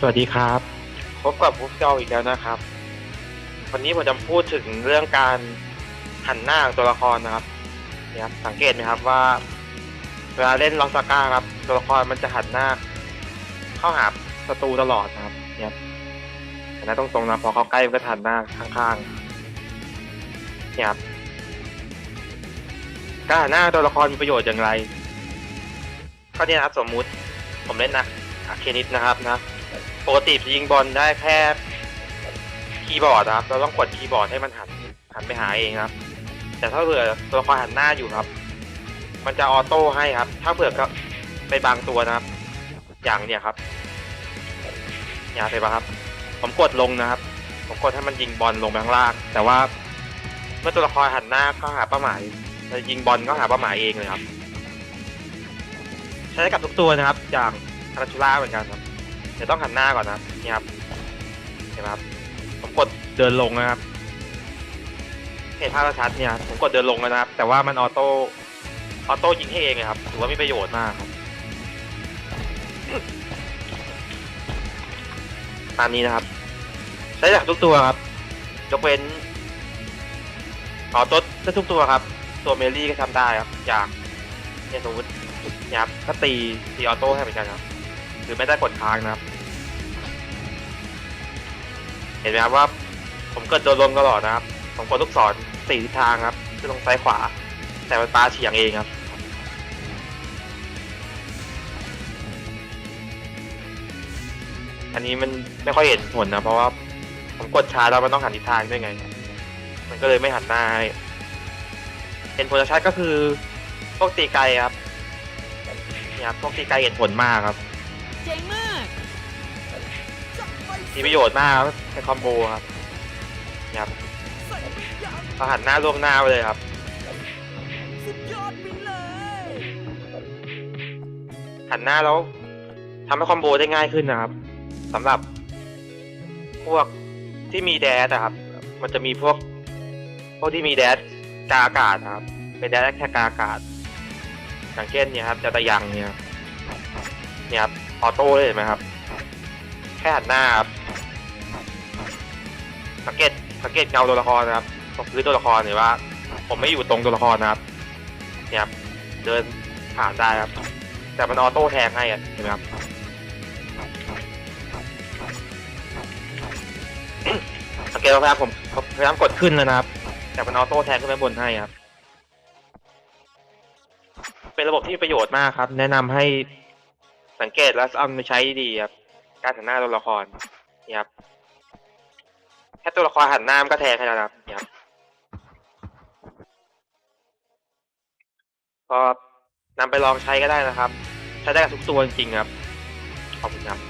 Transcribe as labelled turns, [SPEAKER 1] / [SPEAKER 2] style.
[SPEAKER 1] สวัสดีครับ พบกับพวกเราอีกแล้วนะครับ วันนี้ผมจะพูดถึงเรื่องการหันหน้าของตัวละครนะครับเนี่ยครับสังเกตไหมครับว่า เวลาเล่นลอสก้าครับ ตัวละครมันจะหันหน้า เข้าหาศัตรูตลอดนะครับเนี่ยครับแต่นะตรงๆนะพอเขาใกล้มันก็หันหน้าข้างๆเนี่ยครับการหันหน้าตัวละครมีประโยชน์อย่างไรก็เนี่ยนะครับสมมุติผมเล่นนะอาเคนิดนะครับนะ ปกติจะยิงบอลได้แค่คีย์บอร์ดนะครับ เราต้องกดคีย์บอร์ดให้มันหันหันไปหาเองครับ แต่ถ้าเผื่อตัวละครหันหน้าอยู่ครับ มันจะออโต้ให้ครับ ถ้าเผื่อก็ไปบางตัวนะครับ อย่างเนี่ยครับอย่าไปปะครับ ผมกดลงนะครับ ผมกดให้มันยิงบอลลงไปข้างล่าง แต่ว่าเมื่อตัวละครหันหน้าเข้าหาเป้าหมายจะยิงบอลก็หาเป้าหมายเองเลยครับ ใช้กับทุกตัวนะครับ อย่างคาราชูล่าเหมือนกันครับ เดี๋ยวต้องหันหน้าก่อนนะครับนี่ครับเห็นไหมครับ ผมกดเดินลงนะครับ เห็นภาพชัดเนี่ยผมกดเดินลงแล้วนะครับ แต่ว่ามันออโต้ออโต้ยิงให้เองเลยครับถือว่ามีประโยชน์มากครับตามนี้นะครับ ใช้จากทุกตัวครับยกเว้นอ๋อตัวถ้าทุกตัวครับ ตัวเมลี่ก็ทำได้ครับอยางเนี่ยสมมติเนี่ยครับก็ตีตีออโต้ให้เหมือนกันครับ หรือไม่ได้กดค้างนะครับ เห็นไหมครับว่าผมเกิดโดนลมตลอดนะครับ ผมกดลูกศรสี่ทิศทางครับขึ้นลงซ้ายขวา แต่มันปลาเฉียงเองครับ อันนี้มันไม่ค่อยเห็นผลนะเพราะว่าผมกดช้าแล้วมันต้องหันทิศทางด้วยไง มันก็เลยไม่หันหน้าให้เห็นผลชัดก็คือพวกตีไกลครับเนี่ยครับพวกตีไกลเห็นผลมากครับ
[SPEAKER 2] เจ๋งมาก
[SPEAKER 1] มีประโยชน์มากครับในคอมโบครับเนี่ยครับพอหันหน้าล่วงหน้าไปเลยครับ
[SPEAKER 2] สุดยอดไปเลย
[SPEAKER 1] หันหน้าแล้วทำให้คอมโบได้ง่ายขึ้นนะครับสำหรับพวกที่มีแดดนะครับ มันจะมีพวก พวกที่มีแดดกาอากาศนะครับ เป็นแดดแค่กาอากาศ อย่างเช่นเนี่ยครับจะตะยังเนี่ยเนี่ยครับออโต้เลยเห็นไหมครับ แค่หันหน้าครับสังเกตสังเกตเงาตัวละครนะครับตรงพื้นตัวละครเห็นว่า ผมไม่อยู่ตรงตัวละครนะครับเนี่ยครับเดินผ่านได้ครับ แต่มันออโต้แทงให้อะเห็นไหมครับสังเกตว่าพยายามผมพยายามกดขึ้นแล้วนะครับ แต่มันออโต้แทงขึ้นไปบนให้ครับ เป็นระบบที่มีประโยชน์มากครับ แนะนำให้สังเกตและเอาไปใช้ดีครับ การหันหน้าตัวละครนี่ครับแค่ตัวละครหันหน้ามันก็แทงให้แล้วนะครับนี่ครับก็นำไปลองใช้ก็ได้นะครับ ใช้ได้กับทุกตัวจริงๆครับ ขอบคุณครับ